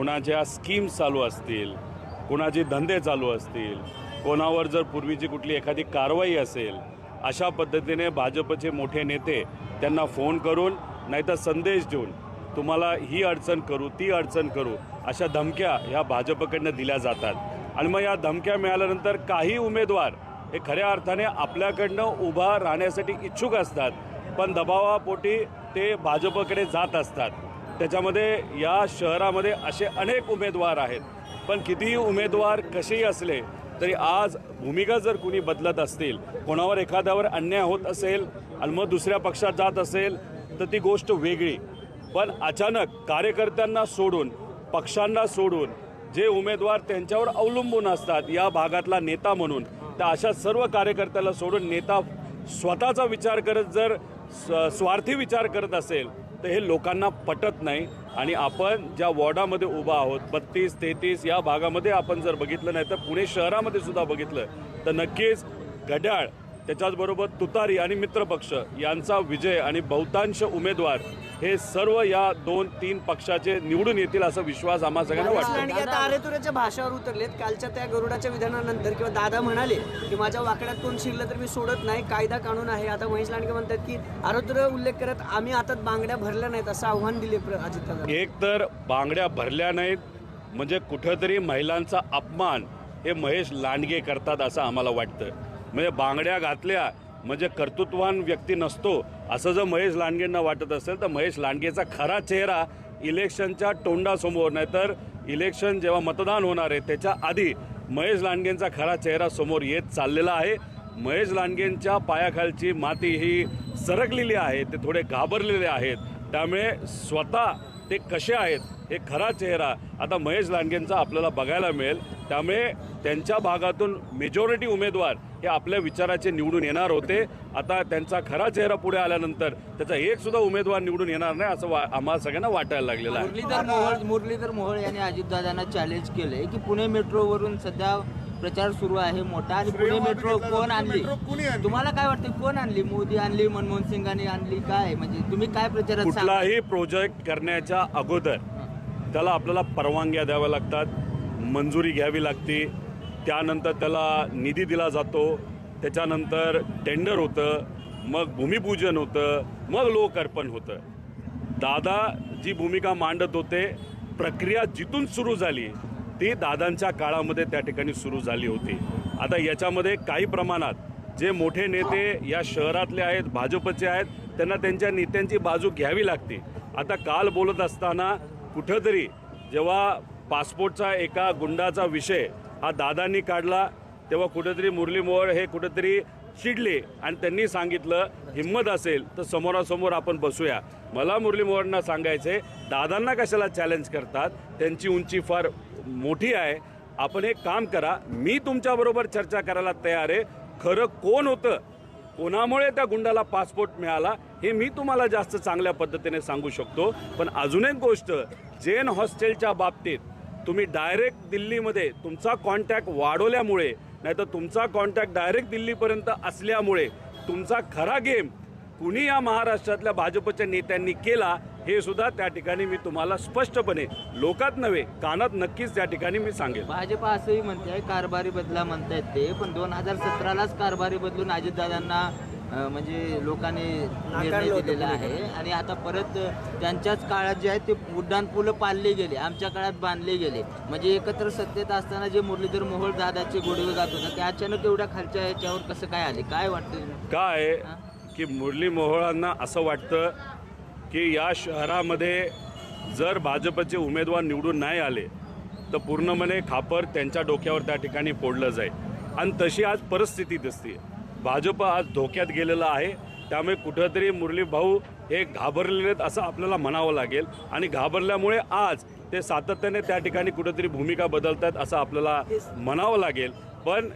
कुणाच्या स्कीम्स चालू असतील कुणाचे धंदे चालू असतील कोणावर जर पूर्वीची कुठली एखादी कारवाई असेल अशा पद्धतीने भाजपचे मोठे नेते त्यांना फोन करून नाहीतर संदेश देऊन तुम्हाला ही अडचण करू ती अडचण करू अशा धमक्या ह्या भाजपकडनं दिल्या जातात. आणि मग या धमक्या मिळाल्यानंतर काही उमेदवार हे खऱ्या अर्थाने आपल्याकडनं उभा राहण्यासाठी इच्छुक असतात पण दबावापोटी ते भाजपकडे जात असतात. त्याच्यामध्ये या शहरामध्ये असे अनेक उमेदवार आहेत. पण कितीही उमेदवार कसेही असले तरी आज भूमिका जर कुणी बदलत असतील कोणावर एखाद्यावर अन्याय होत असेल आणि मग दुसऱ्या पक्षात जात असेल तर ती गोष्ट वेगळी. पण अचानक कार्यकर्त्यांना सोडून पक्षांना सोडून जे उमेदवार त्यांच्यावर अवलंबून असतात या भागातला नेता म्हणून त्या अशा सर्व कार्यकर्त्याला सोडून नेता स्वतःचा विचार करत जर स- स्वार्थी विचार करत असेल तर हे लोकांना पटत नाही. आणि आपण ज्या वॉर्डामध्ये उभा आहोत बत्तीस तेहतीस या भागामध्ये आपण जर बघितलं नाही तर पुणे शहरामध्ये सुद्धा बघितलं तर नक्कीच घड्याळ त्याच्याचबरोबर तुतारी आणि मित्रपक्ष यांचा विजय आणि बहुतांश उमेदवार हे सर्व या दोन तीन पक्षाचे निवडून येतील असा विश्वास आम्हा सगळ्यांना वाटतो. आरेतुऱ्याच्या भाषावर उतरलेत. कालच्या त्या गरुडाच्या विधानानंतर किंवा दादा म्हणाले की माझ्या वाकड्यात कोण शिरलं तर मी सोडत नाही कायदा कानून आहे. आता महेश लांडगे म्हणतात की आरोग्य उल्लेख करत आम्ही आता बांगड्या भरल्या नाहीत असं आव्हान दिले अजित एक तर बांगड्या भरल्या नाहीत म्हणजे कुठंतरी महिलांचा अपमान हे महेश लांडगे करतात असं आम्हाला वाटतं. म्हणजे बांगड्या घातल्या म्हणजे कर्तृत्वान व्यक्ती नसतो असं जर महेश लांडगेंना वाटत असेल तर महेश लांडगेचा खरा चेहरा इलेक्शनच्या तोंडासमोर नाहीतर इलेक्शन जेव्हा मतदान होणार आहे त्याच्या आधी महेश लांडगेंचा खरा चेहरा समोर येत चाललेला आहे. महेश लांडगेंच्या पायाखालची माती ही सरकलेली आहे ते थोडे घाबरलेले आहेत. त्यामुळे स्वतः ते कसे आहेत हे खरा चेहरा आता महेश लांडगेंचा आपल्याला बघायला मिळेल. त्यामुळे त्यांच्या भागातून मेजॉरिटी उमेदवार हे आपल्या विचाराचे निवडून येणार होते. आता त्यांचा खरा चेहरा पुढे आल्यानंतर त्याचा एक सुद्धा उमेदवार निवडून येणार नाही असं वा आम्हाला सगळ्यांना वाटायला लागलेलं आहे. मुरलीधर मोहोळ मुरलीधर मोहोळ यांनी अजितदादांना चॅलेंज केलंय की पुणे मेट्रोवरून सध्या प्रचार सुरू आहे मोठा आणि पुणे मेट्रो कोण आणली? तुम्हाला काय वाटतं कोण आणली? मोदी आणली मनमोहन सिंगांनी आणली काय? म्हणजे तुम्ही काय प्रचारात कुठलाही प्रोजेक्ट करण्याच्या अगोदर त्याला आपल्याला परवानग्या द्याव्या लागतात मंजुरी घ्यावी लागते. त्यानंतर त्याला निधी दिला जातो. त्याच्यानंतर टेंडर होतं मग भूमिपूजन होतं मग लोकार्पण होतं. दादा जी भूमिका मांडत होते प्रक्रिया जिथून सुरू झाली ती दादांच्या काळामध्ये त्या ठिकाणी सुरू झाली होती. आता याच्यामध्ये काही प्रमाणात जे मोठे नेते या शहरातले आहेत भाजपचे आहेत त्यांना त्यांच्या नेत्यांची बाजू घ्यावी लागते. आता काल बोलत असताना कुठंतरी जेव्हा पासपोर्टचा एका गुंडाचा विषय हा दादांनी काढला तेव्हा कुठेतरी मुरली मोहोळ हे कुठेतरी चिडले आणि त्यांनी सांगितलं हिंमत असेल तर समोरासमोर आपण बसूया. मला मुरली मोहोळांना सांगायचे दादांना कशाला चॅलेंज करतात? त्यांची उंची फार मोठी आहे. आपण एक काम करा मी तुमच्याबरोबर चर्चा करायला तयार आहे. खरं कोण होतं? कोणामुळे त्या गुंडाला पासपोर्ट मिळाला? हे मी तुम्हाला जास्त चांगल्या पद्धतीने सांगू शकतो. पण अजून एक गोष्ट जैन हॉस्टेलच्या बाबतीत तुम्ही डायरेक्ट दिल्लीमध्ये तुमचा कॉन्टॅक्ट वाढवल्यामुळे नाहीतर तुमचा कॉन्टॅक्ट डायरेक्ट दिल्लीपर्यंत असल्यामुळे तुमचा खरा गेम कुणी या महाराष्ट्रातल्या भाजपच्या नेत्यांनी केला हे सुद्धा त्या ठिकाणी मी तुम्हाला स्पष्टपणे लोकात नव्हे कानात नक्कीच त्या ठिकाणी मी सांगेन भाजप असंही म्हणते कारभारी बदला म्हणतायत ते पण दोन हजार सतरालाच कारभारी बदलून अजितदादांना म्हणजे लोकांनी निर्णय दिलेला आहे. आणि आता परत त्यांच्याच काळात जे आहे ते उड्डाण पुलं पाडले गेले आमच्या काळात बांधले गेले. म्हणजे एकत्र सत्तेत असताना जे मुरलीधर मोहोळ दादाचे गोडवे गात होता ते अचानक एवढ्या खालच्या याच्यावर कसं काय आले? काय वाटतं काय की मुरली मोहोळांना असं वाटतं की या शहरामध्ये जर भाजपचे उमेदवार निवडून नाही आले तर पूर्णपणे खापर त्यांच्या डोक्यावर त्या ठिकाणी फोडलं जाईल. आणि तशी आज परिस्थिती दिसते भाजप आज धोक्यात गेलेलं आहे. त्यामुळे कुठंतरी मुरली भाऊ हे घाबरलेले आहेत असं आपल्याला म्हणावं लागेल. आणि घाबरल्यामुळे आज ते सातत्याने त्या ठिकाणी कुठंतरी भूमिका बदलतात असं आपल्याला म्हणावं लागेल. पण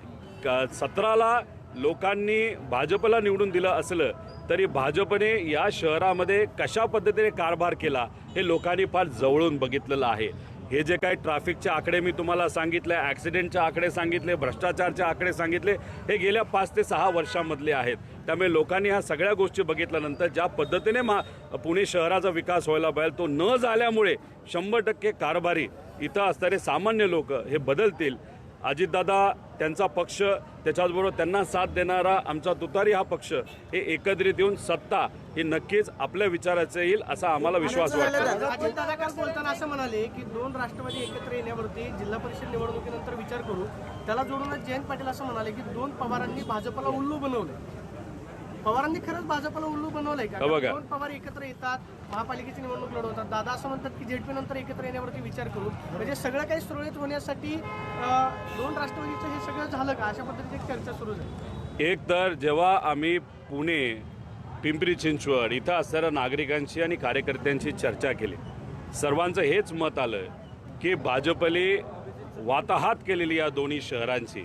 क- सतराला लोकांनी भाजपला निवडून दिलं असलं तरी भाजपने या शहरामध्ये कशा पद्धतीने कारभार केला हे लोकांनी फार जवळून बघितलेलं आहे. हे जे काही ट्रॅफिकचे आकडे मी तुम्हाला सांगितले ॲक्सिडेंटचे आकडे सांगितले भ्रष्टाचारचे आकडे सांगितले हे गेल्या पाच ते सहा वर्षामधले आहेत. त्यामुळे लोकांनी ह्या सगळ्या गोष्टी बघितल्यानंतर ज्या पद्धतीने मा पुणे शहराचा विकास व्हायला पाहिजे तो न झाल्यामुळे शंभर टक्के कारभारी इथं असणारे सामान्य लोक हे बदलतील. अजितदादा त्यांचा पक्ष त्याच्याचबरोबर त्यांना साथ देणारा आमचा तुतारी हा पक्ष हे एकत्रित येऊन सत्ता ही नक्कीच आपल्या विचाराचं येईल असा आम्हाला विश्वास वाटतो अजित दादा काल बोलताना असं म्हणाले की दोन राष्ट्रवादी एकत्र येण्यावरती जिल्हा परिषद निवडणुकीनंतर विचार करू. त्याला जोडूनच जयंत पाटील असं म्हणाले की दोन पवारांनी भाजपला उल्लू बनवले पवारांनी खरंच भाजपला उल्लू बनवलंय का? हो बघा. दोन पवार एकत्र येतात महापालिकेची निवडणूक लढवतात. दादा असं म्हणतात की जेटपी नंतर एकत्र येण्यावरती विचार करू म्हणजे सगळं काही सुरळीत होण्यासाठी अं, दोन राष्ट्रवादीचं हे सगळं झालं का? अशा पद्धतीची एक चर्चा सुरू झाली. एक तर जेव्हा आम्ही पुणे पिंपरी चिंचवड इथं असणाऱ्या नागरिकांशी आणि कार्यकर्त्यांशी चर्चा केली सर्वांचं हेच मत आलं की भाजपने वाताहात केलेली या दोन्ही शहरांची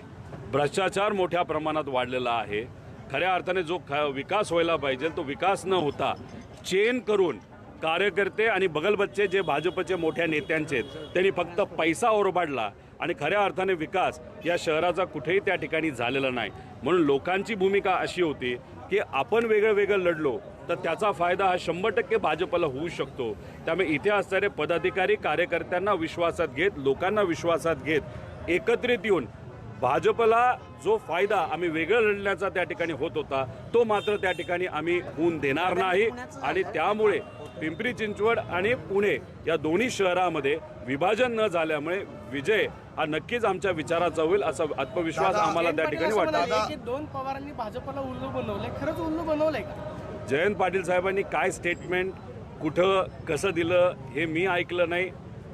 भ्रष्टाचार मोठ्या प्रमाणात वाढलेला आहे. खऱ्या अर्थाने जो ख विकास व्हायला पाहिजे तो विकास न होता चेन करून कार्यकर्ते आणि बगलबच्चे जे भाजपचे मोठ्या नेत्यांचे आहेत त्यांनी फक्त पैसा ओरबाडला आणि खऱ्या अर्थाने विकास या शहराचा कुठेही त्या ठिकाणी झालेला नाही. म्हणून लोकांची भूमिका अशी होती की आपण वेगळं वेगळं लढलो तर त्याचा फायदा हा शंभर टक्के भाजपला होऊ शकतो. त्यामुळे इथे असणारे पदाधिकारी कार्यकर्त्यांना विश्वासात घेत लोकांना विश्वासात घेत एकत्रित येऊन भाजपला जो फायदा आम्ही वेगळं लढण्याचा त्या ठिकाणी होत होता तो मात्र त्या ठिकाणी आम्ही होऊन देणार नाही. आणि त्यामुळे पिंपरी चिंचवड आणि पुणे या दोन्ही शहरामध्ये विभाजन न झाल्यामुळे विजय हा नक्कीच आमच्या विचाराचा होईल असा आत्मविश्वास आम्हाला त्या ठिकाणी वाटतो. दोन पवारांनी भाजपला उल्लू बनवलंय. खरंच उल्लू बनवलंय का? जयंत पाटील साहेबांनी काय स्टेटमेंट कुठं कसं दिलं हे मी ऐकलं नाही.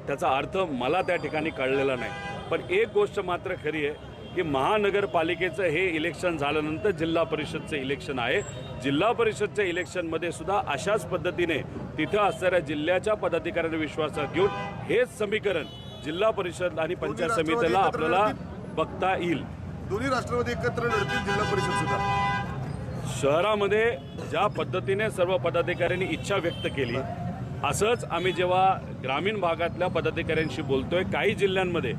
त्याचा अर्थ मला त्या ठिकाणी कळलेला नाही. पण एक गोष्ट मात्र खरी आहे की महानगरपालिकेचं हे इलेक्शन झाल्यानंतर जिल्हा परिषदचं इलेक्शन आहे. जिल्हा परिषदच्या इलेक्शनमध्ये सुद्धा अशाच पद्धतीने तिथं असणाऱ्या जिल्ह्याच्या पदाधिकाऱ्यांना विश्वासात घेऊन हेच समीकरण जिल्हा परिषद आणि पंचायत समितीला आपल्याला बघता येईल. दोन्ही राष्ट्रवादी एकत्र लढतील जिल्हा परिषद सुद्धा. शहरामध्ये ज्या पद्धतीने सर्व पदाधिकाऱ्यांनी इच्छा व्यक्त केली असंच आम्ही जेव्हा ग्रामीण भागातल्या पदाधिकाऱ्यांशी बोलतोय काही जिल्ह्यांमध्ये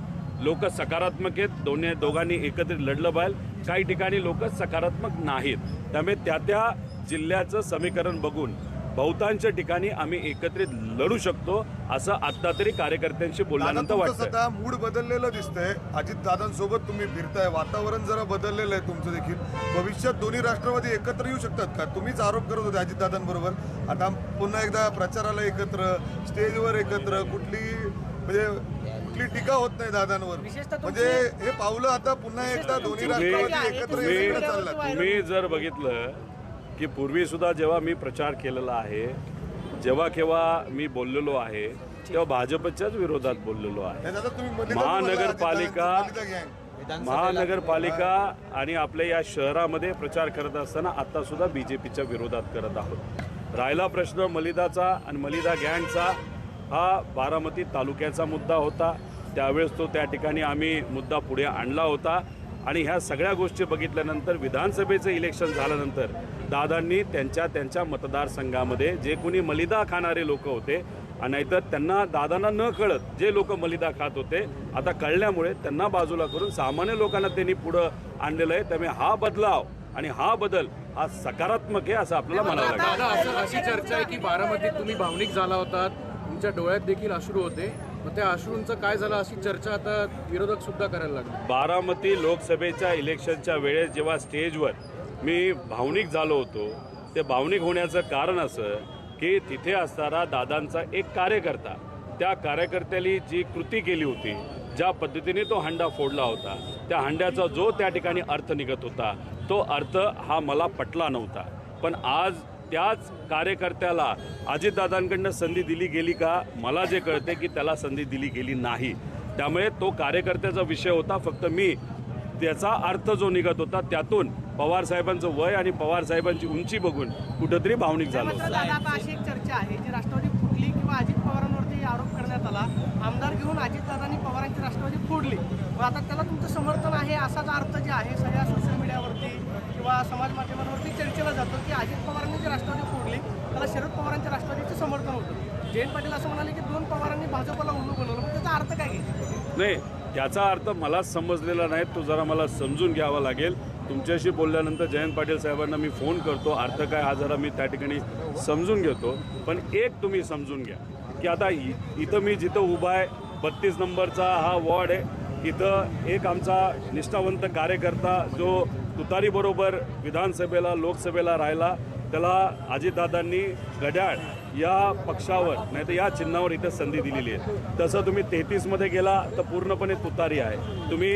लोक सकारात्मक आहेत. दोन्ही दोघांनी एकत्रित लढलं पाहिजे. काही ठिकाणी लोक सकारात्मक नाहीत. त्यामुळे त्या त्या जिल्ह्याचं समीकरण बघून बहुतांश ठिकाणी आम्ही एकत्रित लढू शकतो असं आत्ता तरी कार्यकर्त्यांशी बोलल्यानंतर सध्या मूड बदललेलं दिसतंय. अजित दादांसोबत तुम्ही फिरताय. वातावरण जरा बदललेलं आहे तुमचं देखील. भविष्यात दोन्ही राष्ट्रवादी एकत्र येऊ शकतात का? तुम्हीच आरोप करत होते अजित दादांबरोबर आता पुन्हा एकदा प्रचाराला एकत्र स्टेजवर एकत्र कुठली म्हणजे कुठली टीका होत नाही दादांवर. म्हणजे हे पावलं आता पुन्हा एकदा दोन्ही राष्ट्रवादी एकत्र तुम्ही- येण्याकडे चाललात. तुम्ही जर बघितलं की पूर्वी सुद्धा जेव्हा मी प्रचार केलेला आहे जेव्हा केव्हा मी बोललेलो आहे तेव्हा भाजपच्याच विरोधात बोललेलो आहे. महानगरपालिका. महानगरपालिका आणि आपल्या या शहरामध्ये प्रचार करत असताना आता सुद्धा बीजेपीच्या विरोधात करत आहोत. राहिला प्रश्न मलिदाचा आणि मलिदा गँगचा. हा बारामती तालुक्याचा मुद्दा होता. त्यावेळेस तो त्या ठिकाणी आम्ही मुद्दा पुढे आणला होता. आणि ह्या सगळ्या गोष्टी बघितल्यानंतर विधानसभेचं इलेक्शन झाल्यानंतर दादांनी त्यांच्या त्यांच्या मतदारसंघामध्ये जे कोणी मलिदा खाणारे लोक होते नाहीतर त्यांना दादांना न कळत जे लोक मलिदा खात होते आता कळल्यामुळे त्यांना बाजूला करून सामान्य लोकांना त्यांनी पुढं आणलेलं आहे. त्यामुळे हा बदलाव आणि हा बदल हा सकारात्मक आहे असं आपल्याला म्हणावं लागेल. दादा असं अशी चर्चा आहे की बारामतीत तुम्ही भावनिक झाला होतात तुमच्या डोळ्यात देखील अश्रू होते. मग त्या अश्रूंचं काय झालं? अशी चर्चा आता विरोधक सुद्धा करायला लागले. बारामती लोकसभेच्या इलेक्शनच्या वेळेस जेव्हा स्टेजवर मी भावनिक झालो होतो ते भावनिक होण्याचं कारण असं की तिथे असणारा दादांचा एक कार्यकर्ता त्या कार्यकर्त्याने जी कृती केली होती ज्या पद्धतीने तो हंडा फोडला होता त्या हंड्याचा जो त्या ठिकाणी अर्थ निघत होता तो अर्थ हा मला पटला नव्हता. पण आज त्याच कार्यकर्त्याला अजितदादांकडनं संधी दिली गेली का? मला जे कळते की त्याला संधी दिली गेली नाही. त्यामुळे तो कार्यकर्त्याचा विषय होता. फक्त मी त्याचा अर्थ जो निघत होता त्यातून पवार साहेबांचं वय आणि पवार साहेबांची उंची बघून कुठंतरी भावनिक झालं. आता अशी एक चर्चा आहे. जी राष्ट्रवादी फुटली किंवा अजित पवारांवरती आरोप करण्यात आला आमदार घेऊन अजितदादांनी पवारांची राष्ट्रवादी फोडली. मग आता त्याला तुमचं समर्थन आहे असाच अर्थ जे आहे सगळ्या सोशल मीडियावरती किंवा समाज माध्यमांवरती चर्चेला जातो की अजित पवारांनी जी राष्ट्रवादी फोडली त्याला शरद पवारांच्या राष्ट्रवादीचं समर्थन होतं. जयंत पाटील असं म्हणाले की दोन पवारांनी भाजपला उल्लू बनवलं. मग त्याचा अर्थ काय नाही त्याचा अर्थ मला समजलेला नाही तो जरा मला समजून घ्यावा लागेल. तुमच्याशी बोलल्यानंतर जयंत पाटील साहेबांना मी फोन करतो. अर्थ काय हा जरा मी त्या ठिकाणी समजून घेतो. पण एक तुम्ही समजून घ्या की आता इथं मी जिथं उभा आहे बत्तीस नंबरचा हा वॉर्ड आहे. इथं एक आमचा निष्ठावंत कार्यकर्ता जो तुतारीबरोबर विधानसभेला लोकसभेला राहिला. त्याला अजितदादांनी घड्याळ या पक्षावर नाही तर या चिन्हावर इथं संधी दिलेली आहे. तसं तुम्ही तेहतीसमध्ये गेला तर पूर्णपणे तुतारी आहे. तुम्ही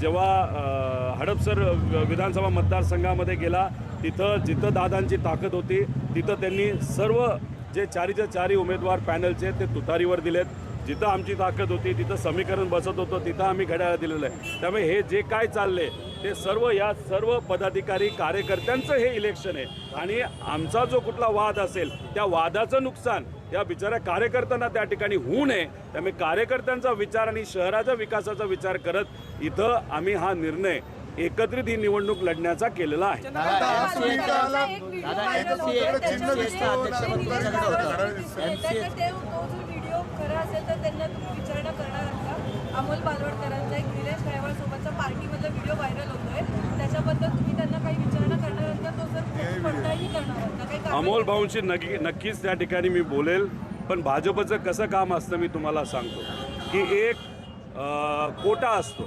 जेव्हा हडपसर विधानसभा मतदारसंघामध्ये गेला तिथं जिथं दादांची ताकद होती तिथं त्यांनी सर्व जे चारीच्या चारी उमेदवार पॅनलचे ते तुतारीवर दिलेत. जिथं आमची ताकद होती तिथं समीकरण बसत होतं तिथं आम्ही घड्याळ दिलेलं आहे त्यामुळे हे जे काय चालले ते सर्व या सर्व पदाधिकारी कार्यकर्त्यांचं हे इलेक्शन आहे आणि आमचा जो कुठला वाद असेल त्या वादाचं नुकसान या बिचाऱ्या कार्यकर्त्यांना त्या ठिकाणी होऊ नये त्यामुळे कार्यकर्त्यांचा विचार आणि शहराच्या विकासाचा विचार करत इथं आम्ही हा निर्णय एकत्रित ही निवडणूक लढण्याचा केलेला आहे असेल तर त्यांना तुम्ही विचारणा करणार का? अमोल बालवडकरांचा एक निलेश गायवाळ सोबतचा पार्टीमधला व्हिडिओ व्हायरल होतोय. त्याच्याबद्दल तुम्ही त्यांना काही विचारणा करणार आहात का? तो जर पडताळणी करणार आहात काही अमोल भाऊंशी नक्की नक्कीच त्या ठिकाणी मी बोलेल पण भाजपचं कसं काम असतं मी तुम्हाला सांगतो. की एक कोटा असतो.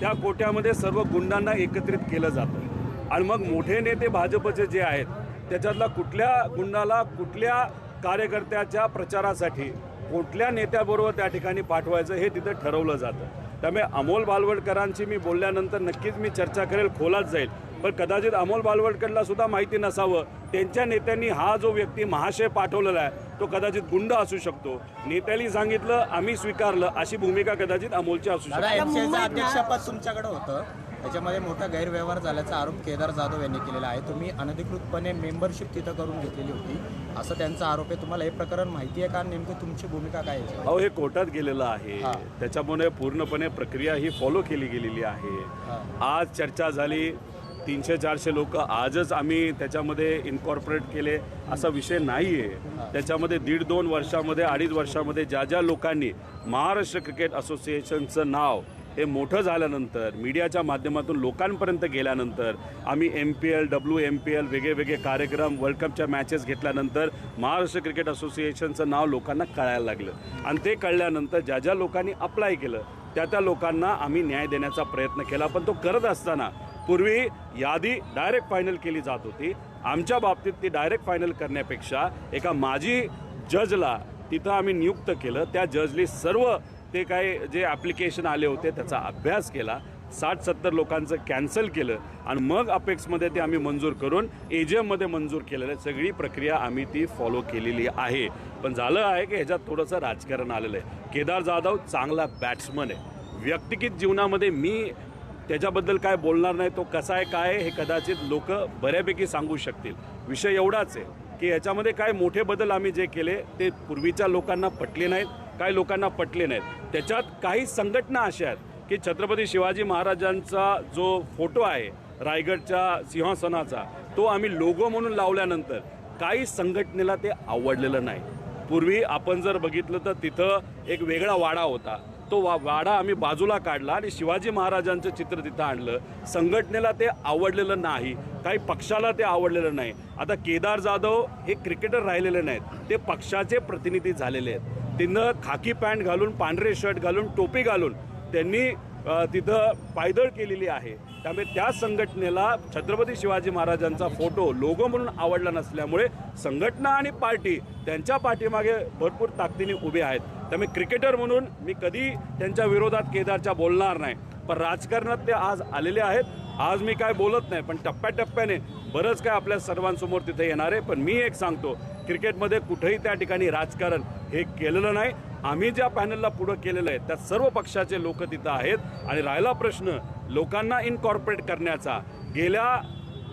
त्या कोट्यामध्ये सर्व गुंडांना एकत्रित केलं जातं. आणि मग मोठे नेते भाजपचे जे आहेत त्याच्यातला कुठल्या गुंडाला कुठल्या कार्यकर्त्याच्या प्रचारासाठी कुठल्या नेत्याबरोबर त्या ठिकाणी पाठवायचं हे तिथं ठरवलं जातं. त्यामुळे अमोल बालवडकरांची मी बोलल्यानंतर नक्कीच मी चर्चा करेल खोलात जाईल. पण कदाचित अमोल बालवडकरला सुद्धा माहिती नसावं. त्यांच्या नेत्यांनी हा जो व्यक्ती महाशय पाठवलेला आहे तो कदाचित गुंड असू शकतो. नेत्यांनी सांगितलं आम्ही स्वीकारलं अशी भूमिका कदाचित अमोलची असू शकते. अध्यक्षपद तुमच्याकडे होतं. त्याच्यामध्ये मोठा गैरव्यवहार झाल्याचा आरोप केदार जाधव यांनी केलेला आहे. तुम्ही अनधिकृतपणे मेंबरशिप तिथं करून घेतलेली होती. असं त्यांचा आरोप आहे. तुम्हाला हे प्रकरण माहिती आहे का? नेमकं तुमची भूमिका काय आहे अहो हे कोर्टात गेलेलं आहे. त्याच्यामुळे पूर्णपणे प्रक्रिया ही फॉलो केली गेलेली आहे. आज चर्चा झाली. तीनशे चारशे लोक आजच आम्ही त्याच्यामध्ये इन्कॉर्पोरेट केले असा विषय नाही आहे त्याच्यामध्ये दीड दोन वर्षामध्ये अडीच वर्षामध्ये ज्या ज्या लोकांनी महाराष्ट्र क्रिकेट असोसिएशनचं नाव हे मोठं झाल्यानंतर मीडियाच्या माध्यमातून लोकांपर्यंत गेल्यानंतर आम्ही M P L W M P L वेगळे वेगळे कार्यक्रम वर्ल्ड कपच्या मॅचेस घेतल्यानंतर महाराष्ट्र क्रिकेट असोसिएशनचं नाव लोकांना कळायला लागलं. आणि ते कळल्यानंतर ज्या ज्या लोकांनी अप्लाय केलं त्या त्या लोकांना आम्ही न्याय देण्याचा प्रयत्न केला. पण तो करत असताना पूर्वी यादी डायरेक्ट फायनल केली जात होती. आमच्या बाबतीत ती डायरेक्ट फायनल करण्यापेक्षा एका माजी जजला तिथं आम्ही नियुक्त केलं. त्या जजनी सर्व ते काय जे ॲप्लिकेशन आले होते त्याचा अभ्यास केला. साठ सत्तर लोकांचं कॅन्सल केलं आणि मग अपेक्समध्ये ते आम्ही मंजूर करून एजीएममध्ये एममध्ये मंजूर केलेलं आहे सगळी प्रक्रिया आम्ही ती फॉलो केलेली आहे. पण झालं आहे की ह्याच्यात थोडंसं राजकारण आलेलं आहे. केदार जाधव चांगला बॅट्समन आहे. व्यक्तिगत जीवनामध्ये मी त्याच्याबद्दल काय बोलणार नाही तो कसा आहे काय हे कदाचित लोक बऱ्यापैकी सांगू शकतील. विषय एवढाच आहे की याच्यामध्ये काय मोठे बदल आम्ही जे केले ते पूर्वीच्या लोकांना पटले नाहीत. काही लोकांना पटले नाहीत. त्याच्यात काही संघटना अशा आहेत की छत्रपती शिवाजी महाराजांचा जो फोटो आहे रायगडच्या सिंहासनाचा तो आम्ही लोगो म्हणून लावल्यानंतर काही संघटनेला ते आवडलेलं नाही. पूर्वी आपण जर बघितलं तर तिथं एक वेगळा वाडा होता. तो वा वाडा आम्ही बाजूला काढला आणि शिवाजी महाराजांचं चित्र तिथं आणलं. संघटनेला ते आवडलेलं नाही. काही पक्षाला ते आवडलेलं नाही. आता केदार जाधव हे क्रिकेटर राहिलेले नाहीत. ते पक्षाचे प्रतिनिधी झालेले आहेत. तिनं खाकी पॅन्ट घालून पांढरे शर्ट घालून टोपी घालून त्यांनी तिथं पायदळ केलेली आहे. त्यामुळे त्या संघटनेला छत्रपती शिवाजी महाराजांचा फोटो लोगो म्हणून आवडला नसल्यामुळे संघटना आणि पार्टी त्यांच्या पाठीमागे भरपूर ताकदीने उभे आहेत. त्यामुळे क्रिकेटर म्हणून मी कधी त्यांच्या विरोधात केदारच्या बोलणार नाही. पण राजकारणात ते आज आलेले आहेत. आज मी काय बोलत नाही पण टप्प्याटप्प्याने बरंच काय आपल्या सर्वांसमोर तिथे येणार आहे. पण मी एक सांगतो क्रिकेटमध्ये कुठेही त्या ठिकाणी राजकारण हे केलेलं नाही. आम्ही ज्या पॅनलला पुढं केलेलं आहे त्या सर्व पक्षाचे लोक तिथं आहेत. आणि राहिला प्रश्न लोकांना इनकॉर्पोरेट करण्याचा. गेल्या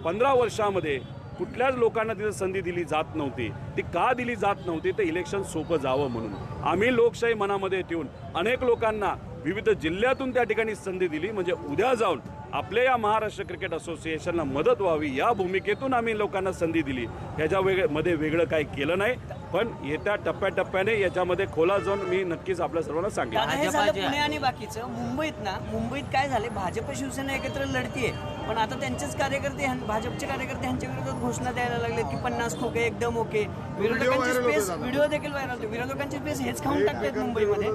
पंधरा वर्षामध्ये कुठल्याच लोकांना तिथं संधी दिली जात नव्हती. ती का दिली जात नव्हती? ते इलेक्शन सोपं जावं म्हणून. आम्ही लोकशाही मनामध्ये ठेवून अनेक लोकांना विविध जिल्ह्यातून त्या ठिकाणी संधी दिली. म्हणजे उद्या जाऊन आपल्या या महाराष्ट्र क्रिकेट असोसिएशनला मदत व्हावी या भूमिकेतून आम्ही लोकांना संधी दिली. ह्याच्या वेगमध्ये वेगळं काही केलं नाही पण येत्या टप्प्याटप्प्याने याच्यामध्ये खोला जाऊन मी नक्कीच आपल्या सर्वांना सांगेन. हे पुणे आणि बाकीचं. मुंबईत ना मुंबईत काय झाले भाजप शिवसेना एकत्र लढतीये. पण आता त्यांचेच कार्यकर्ते भाजपचे कार्यकर्ते ह्यांच्या विरोधात घोषणा द्यायला लागले की पन्नास खोके एकदम ओके. विरोधकांची स्पेस. व्हिडिओ देखील व्हायरल होते विरोधकांची स्पेस हेच खाऊन टाकतात मुंबईमध्ये.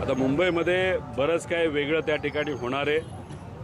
आता मुंबईमध्ये बरंच काय वेगळं त्या ठिकाणी होणार आहे.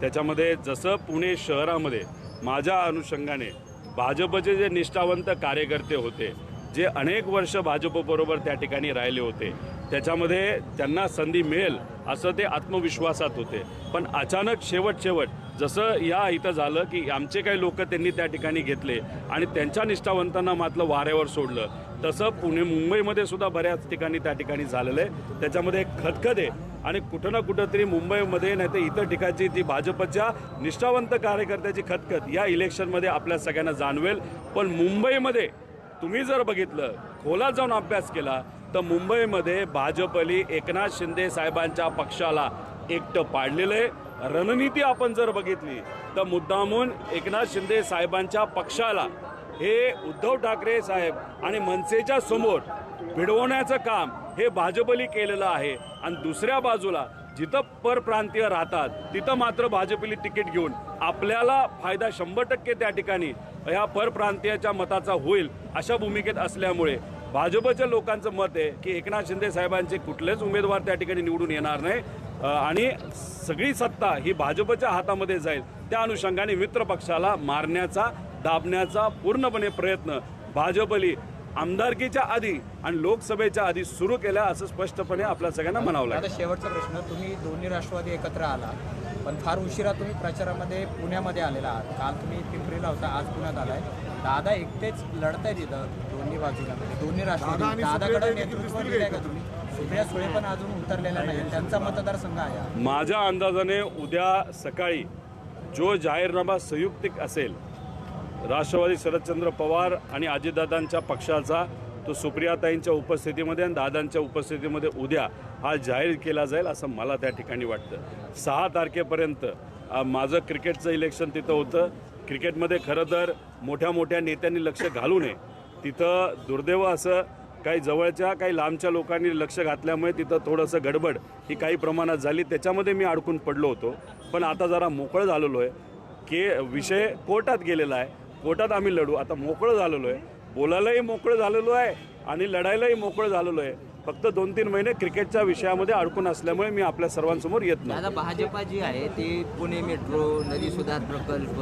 त्याच्यामध्ये जसं पुणे शहरामध्ये माझ्या अनुषंगाने भाजपचे जे निष्ठावंत कार्यकर्ते होते जे अनेक वर्ष भाजपबरोबर त्या ठिकाणी राहिले होते त्याच्यामध्ये त्यांना संधी मिळेल असं ते आत्मविश्वासात होते. पण अचानक शेवट शेवट जसं या इथं झालं की आमचे काही लोक त्यांनी त्या ठिकाणी घेतले आणि त्यांच्या निष्ठावंतांना मात्र वाऱ्यावर सोडलं. तसं पुणे मुंबईमध्ये सुद्धा बऱ्याच ठिकाणी त्या ठिकाणी झालेलं आहे. त्याच्यामध्ये एक खदखद आहे आणि कुठं ना कुठं तरी मुंबईमध्ये नाही तर इतर ठिकाणची जी भाजपच्या निष्ठावंत कार्यकर्त्याची खतखत या इलेक्शनमध्ये आपल्या सगळ्यांना जाणवेल. पण मुंबईमध्ये तुम्ही जर बघितलं खोलात जाऊन अभ्यास केला तर मुंबईमध्ये भाजपली एकनाथ शिंदे साहेबांच्या पक्षाला एकटं पाडलेलं आहे. रणनीती आपण जर बघितली तर मुद्दामून एकनाथ शिंदे साहेबांच्या पक्षाला हे उद्धव ठाकरे साहेब आणि मनसेच्या समोर भिडवण्याचं काम हे भाजपली केलेलं आहे. आणि दुसऱ्या बाजूला जिथं परप्रांतीय राहतात तिथं मात्र भाजपली तिकीट घेऊन आपल्याला फायदा शंभर टक्के त्या ठिकाणी ह्या परप्रांतीयाच्या मताचा होईल अशा भूमिकेत असल्यामुळे भाजपच्या लोकांचं मत आहे की एकनाथ शिंदे साहेबांचे कुठलेच उमेदवार त्या ठिकाणी निवडून येणार नाही. आणि सगळी सत्ता ही भाजपच्या हातामध्ये जाईल. त्या अनुषंगाने मित्र पक्षाला मारण्याचा दाबण्याचा पूर्णपणे प्रयत्न भाजपली आमदारकीच्या आधी आणि लोकसभेच्या आधी सुरू केल्या असं स्पष्टपणे आपल्या सगळ्यांना म्हणावं लागेल. आता शेवटचा प्रश्न तुम्ही दोन्ही राष्ट्रवादी एकत्र आला पण फार उशिरा तुम्ही प्रचारामध्ये पुण्यामध्ये आलेला आहात. काल तुम्ही पिंपरीला होता आज पुण्यात आलाय. दादा एकटेच लढताय तिथं दोन्ही बाजूला. दोन्ही दादा राष्ट्रवादी आणि दादाकडे नेतृत्व दिलंय का तुम्ही? सुप्रिया सुळे पण अजून उतरलेला नाही त्यांचा मतदारसंघ आहे. माझ्या अंदाजाने उद्या सकाळी जो जाहीरनामा संयुक्तिक असेल राष्ट्रवादी शरदचंद्र पवार आणि अजितदादांच्या पक्षाचा तो सुप्रियाताईंच्या उपस्थितीमध्ये आणि दादांच्या उपस्थितीमध्ये उद्या हा जाहीर केला जाईल असं मला त्या ठिकाणी वाटतं. सहा तारखेपर्यंत माझं क्रिकेटचं इलेक्शन तिथं होतं. क्रिकेटमध्ये खरं तर मोठ्या मोठ्या नेत्यांनी लक्ष घालू नये. तिथं दुर्दैव असं काही जवळच्या काही लांबच्या लोकांनी लक्ष घातल्यामुळे तिथं थोडंसं गडबड ही काही प्रमाणात झाली. त्याच्यामध्ये मी अडकून पडलो होतो. पण आता जरा मोकळं झालेलो आहे. के विषय कोर्टात गेलेला आहे. कोर्टात आम्ही लढू. आता मोकळं झालेलो आहे. बोलायलाही मोकळं झालेलो आहे आणि लढायलाही मोकळं झालेलो आहे. फक्त दोन तीन महिने क्रिकेटच्या विषयामध्ये अडकून असल्यामुळे मी आपल्या सर्वांसमोर येत नाही. दादा भाजपा जी आहे ते पुणे मेट्रो नदी सुधार प्रकल्प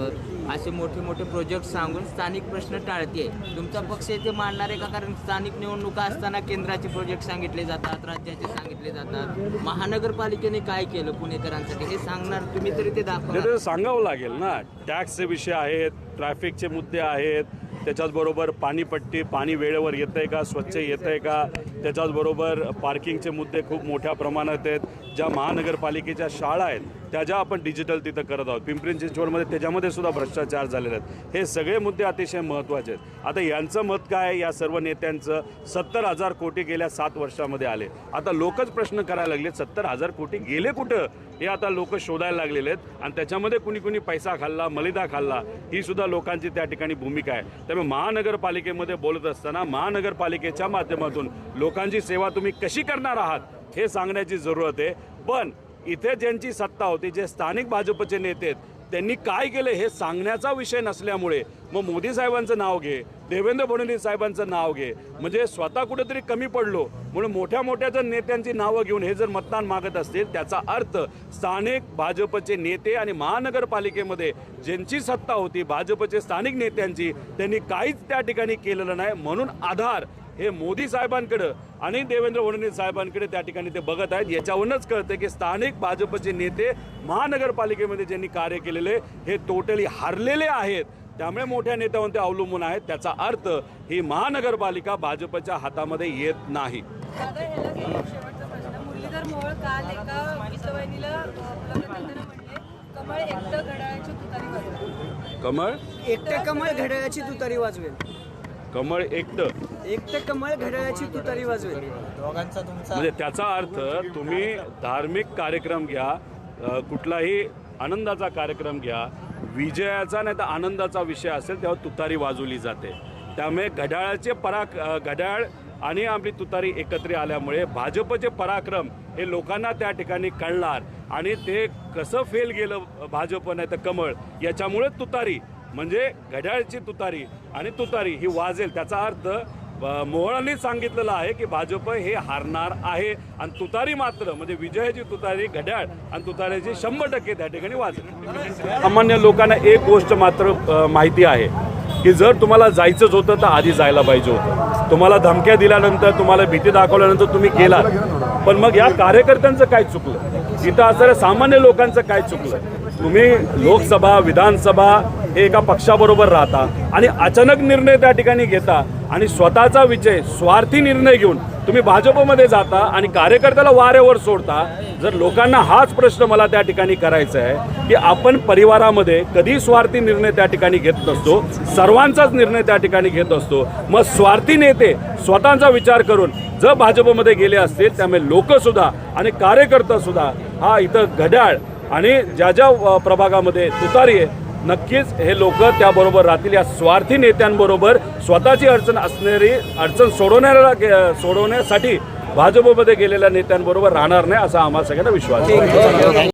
असे मोठे मोठे प्रोजेक्ट सांगून स्थानिक प्रश्न टाळते. तुमचा पक्ष इथे मांडणार आहे का? कारण स्थानिक निवडणुका असताना केंद्राचे प्रोजेक्ट सांगितले जातात राज्याचे सांगितले जातात. महानगरपालिकेने काय केलं पुणेकरांसाठी? हे सांगणार तुम्ही तरी ते दाखवा. तर सांगावं लागेल ना. टॅक्सचे विषय आहेत ट्रॅफिकचे मुद्दे आहेत त्याच्याचबरोबर पाणीपट्टी पाणी वेळेवर येतं आहे का स्वच्छ येतं आहे का त्याच्याचबरोबर पार्किंगचे मुद्दे खूप मोठ्या प्रमाणात आहेत. ज्या महानगरपालिकेच्या शाळा आहेत त्या ज्या आपण डिजिटल तिथं करत आहोत पिंपरी चिंचवडमध्ये त्याच्यामध्ये सुद्धा भ्रष्टाचार झालेले आहेत. हे सगळे मुद्दे अतिशय महत्त्वाचे आहेत. आता यांचं मत काय आहे? या सर्व नेत्यांचं सत्तर हजार कोटी गेल्या सात वर्षामध्ये आले. आता लोकच प्रश्न करायला लागले सत्तर हजार कोटी गेले कुठं? हे आता लोक शोधायला लागलेले आहेत. आणि त्याच्यामध्ये कुणी कुणी पैसा खाल्ला मलिदा खाल्ला ही सुद्धा लोकांची त्या ठिकाणी भूमिका आहे. त्यामुळे महानगरपालिकेमध्ये बोलत असताना महानगरपालिकेच्या माध्यमातून लोक लोकांची सेवा तुम्ही कशी करणार आहात हे सांगण्याची जरूरत आहे. पण इथे ज्यांची सत्ता होती जे स्थानिक भाजपचे नेते आहेत त्यांनी काय केलं हे सांगण्याचा विषय नसल्यामुळे मग मोदी साहेबांचं नाव घे देवेंद्र फडणवीस साहेबांचं नाव घे म्हणजे स्वतः कुठेतरी कमी पडलो म्हणून मोठ्या मोठ्या जर नेत्यांची नावं घेऊन हे जर मतदान मागत असतील त्याचा अर्थ स्थानिक भाजपचे नेते आणि महानगरपालिकेमध्ये ज्यांची सत्ता होती भाजपचे स्थानिक नेत्यांची त्यांनी काहीच त्या ठिकाणी केलेलं नाही म्हणून आधार हे मोदी साहेबांकडं आणि देवेंद्र फडणवीस साहेबांकडे त्या ठिकाणी ते बघत आहेत. याच्यावरूनच कळतं की स्थानिक भाजपचे नेते महानगरपालिकेमध्ये ज्यांनी कार्य केलेले हे टोटली हारलेले आहेत. त्यामुळे मोठ्या नेत्यावर ते अवलंबून आहेत. त्याचा अर्थ ही महानगरपालिका भाजपच्या हातामध्ये येत नाही. कमळ? एकटं कमळ घड्याळाची तुतारी वाजवेल. कमळ एकटं. एकटं कमळ घड्याळाची तुतारी वाजवेल. दोघांचा तुमचा म्हणजे त्याचा अर्थ तुम्ही धार्मिक कार्यक्रम घ्या अ, कुठलाही आनंदाचा कार्यक्रम घ्या विजयाचा नाही तर आनंदाचा विषय असेल तेव्हा तुतारी वाजवली जाते. त्यामुळे घड्याळाचे पराक अ, घड्याळ आणि आपली तुतारी एकत्र आल्यामुळे भाजपचे पराक्रम हे लोकांना त्या ठिकाणी कळणार आणि ते कसं फेल गेलं भाजप नाही तर कमळ याच्यामुळे तुतारी म्हणजे घड्याळची तुतारी आणि तुतारी ही वाजेल. त्याचा अर्थ मोहळांनीच सांगितलेलं आहे की भाजप हे हारणार आहे. आणि तुतारी मात्र म्हणजे विजयाची तुतारी घड्याळ आणि तुतारीची शंभर टक्के त्या ठिकाणी वाजेल सामान्य लोकांना एक गोष्ट मात्र माहिती आहे की जर तुम्हाला जायचंच होतं तर आधी जायला पाहिजे होतं. तुम्हाला धमक्या दिल्यानंतर तुम्हाला भीती दाखवल्यानंतर तुम्ही गेलात. पण मग या कार्यकर्त्यांचं काय चुकलं? इथं असणाऱ्या सामान्य लोकांचं काय चुकलं? तुम्ही लोकसभा विधानसभा हे एका पक्षाबरोबर राहता आणि अचानक निर्णय त्या ठिकाणी घेता आणि स्वतःचा विजय स्वार्थी निर्णय घेऊन तुम्ही भाजपमध्ये जाता आणि कार्यकर्त्याला वाऱ्यावर सोडता जर लोकांना हाच प्रश्न मला त्या ठिकाणी करायचा आहे की आपण परिवारामध्ये कधी स्वार्थी निर्णय त्या ठिकाणी घेत नसतो सर्वांचाच निर्णय त्या ठिकाणी घेत असतो मग स्वार्थी नेते स्वतःचा विचार करून जर भाजपमध्ये गेले असतील त्यामुळे लोकसुद्धा आणि कार्यकर्तासुद्धा हा इथं घड्याळ आणि ज्या ज्या प्रभागामध्ये तुतारी आहे नक्कीच हे लोक त्याबरोबर राहतील. या स्वार्थी नेत्यांबरोबर स्वतःची अडचण असणारी अडचण सोडवण्याला सोडवण्यासाठी भाजपमध्ये गेलेल्या नेत्यांबरोबर राहणार नाही असा आम्हाला सगळ्यांना विश्वास आहे.